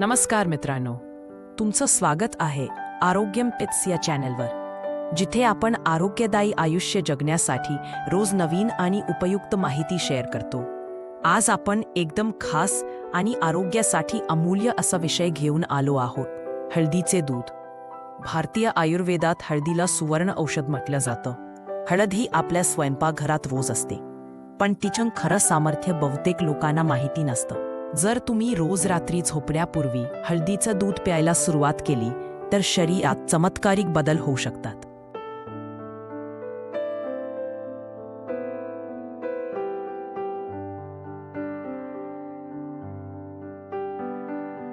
नमस्कार मित्रांनो. तुमचं स्वागत आहे आरोग्यम पित्स या चॅनलवर जिथे आपण आरोग्यदायी आयुष्य जगण्यासाठी रोज नवीन आणि उपयुक्त माहिती शेअर करतो. आज आपण एकदम खास आणि आरोग्यासाठी अमूल्य असा विषय घेऊन आलो आहोत हळदीचे दूध. भारतीय आयुर्वेदात हळदीला सुवर्ण औषध म्हटलं जातं. हळद ही आपल्या स्वयंपाकघरात रोज असते पण तिचं खरं सामर्थ्य बहुतेक लोकांना माहिती नसतं. जर तुम्ही रोज रात्री झोपण्यापूर्वी हळदीचं दूध प्यायला सुरुवात केली तर शरीरात चमत्कारिक बदल होऊ शकतात.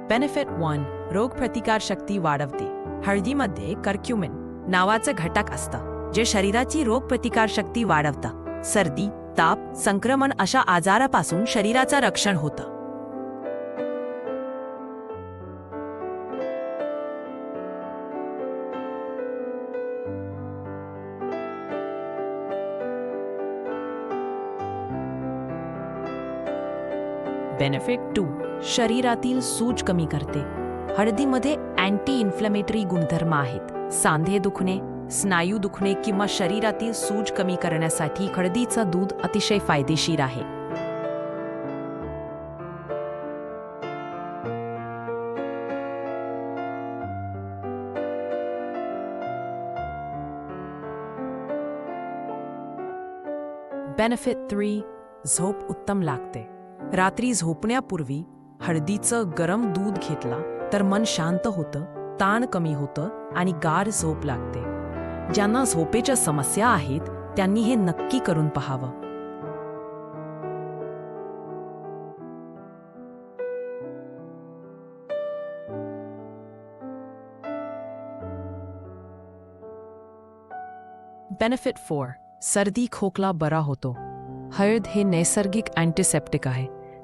बेनिफिट वन रोगप्रतिकारशक्ती वाढवते. हळदीमध्ये कर्क्युमिन नावाचं घटक असतं जे शरीराची रोगप्रतिकारशक्ती वाढवतं. सर्दी ताप संक्रमण अशा आजारापासून शरीराचं रक्षण होतं. Benefit two. शरीरातील सूज कमी करते. हळदीमध्ये अँटी इन्फ्लेमेटरी गुणधर्म आहेत. सांधे दुखणे स्नायू दुखणे किंवा शरीरातील सूज कमी करण्यासाठी हळदीचं दूध अतिशय फायदेशीर आहे. बेनिफिट थ्री झोप उत्तम लागते. रात्री झोपण्यापूर्वी हळदीचं गरम दूध घेतला तर मन शांत होतं ताण कमी होतं आणि गार झोप लागते. ज्यांना झोपेच्या समस्या आहेत त्यांनी हे नक्की करून पहावं. बेनिफिट फोर सर्दी खोकला बरा होतो. हळद हे नैसर्गिक अँटीसेप्टिक आहे.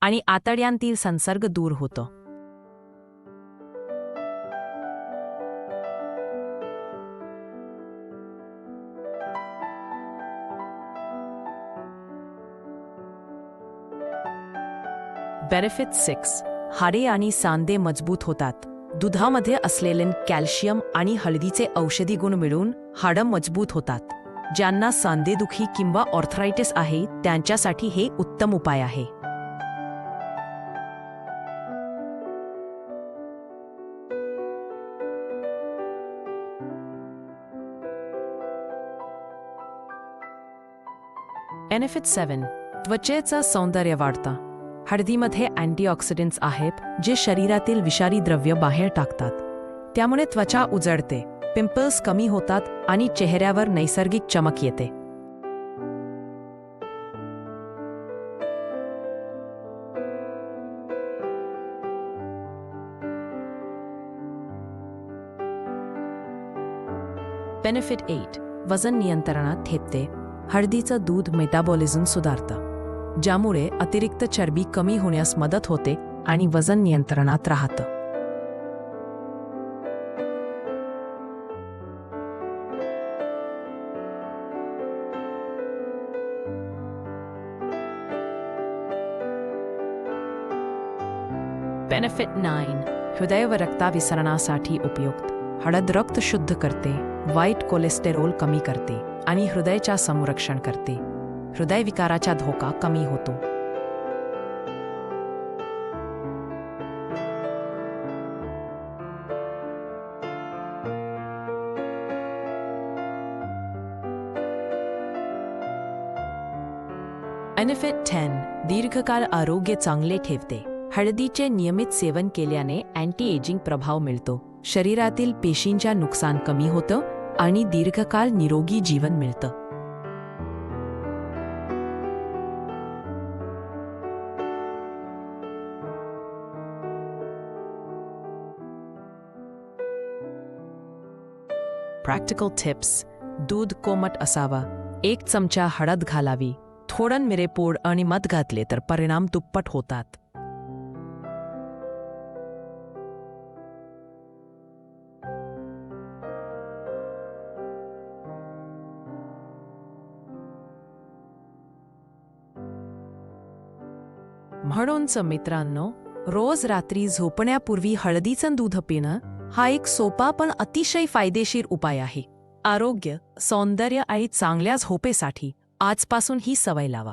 आणि आतड्यांतील संसर्ग दूर होतो. Benefit six. हाडे आणि सांदे मजबूत होतात. दुधामध्ये असलेले कॅल्शियम आणि हळदीचे औषधी गुण मिळून हाडं मजबूत होतात. ज्यांना सांधेदुखी किंवा ऑर्थरायटिस आहे त्यांच्यासाठी हे उत्तम उपाय आहे. बेनिफिट सेवन त्वचेचं सौंदर्य वाढतं. हळदीमध्ये अँटीऑक्सिडंट्स आहेत जे शरीरातील विषारी द्रव्य बाहेर टाकतात. त्यामुळे त्वचा उजळते पिंपल्स कमी होतात आणि चेहऱ्यावर नैसर्गिक चमक येते. बेनिफिट एट वजन नियंत्रणात ठेपते. हळदीचं दूध मेटाबॉलिझम सुधारतं ज्यामुळे अतिरिक्त चरबी कमी होण्यास मदत होते आणि वजन नियंत्रणात राहतं. बेनिफिट नाईन हृदय व रक्ताभिसरणासाठी उपयुक्त. हळद रक्त शुद्ध करते वाईट कोलेस्टेरॉल कमी करते. आणि हृदयाच्या संरक्षण करते. हृदयविकाराचा धोका कमी होतो. बेनिफिट टेन दीर्घकाळ आरोग्य चांगले ठेवते. हळदीचे नियमित सेवन केल्याने अँटी एजिंग प्रभाव मिळतो. शरीरातील पेशींच्या नुकसान कमी होतं. आणि दीर्घकाळ निरोगी जीवन मिळतं. प्रॅक्टिकल टिप्स दूध कोमट असावा. एक चमचा हळद घालावी. थोडं मिरेपूड आणि मध घातले तर परिणाम दुप्पट होतात. म्हणूनच मित्रांनो रोज रात्री झोपण्यापूर्वी हळदीचं दूध पिणं हा एक सोपा पण अतिशय फायदेशीर उपाय आहे. आरोग्य सौंदर्य आणि चांगल्या झोपेसाठी आजपासून ही सवय लावा.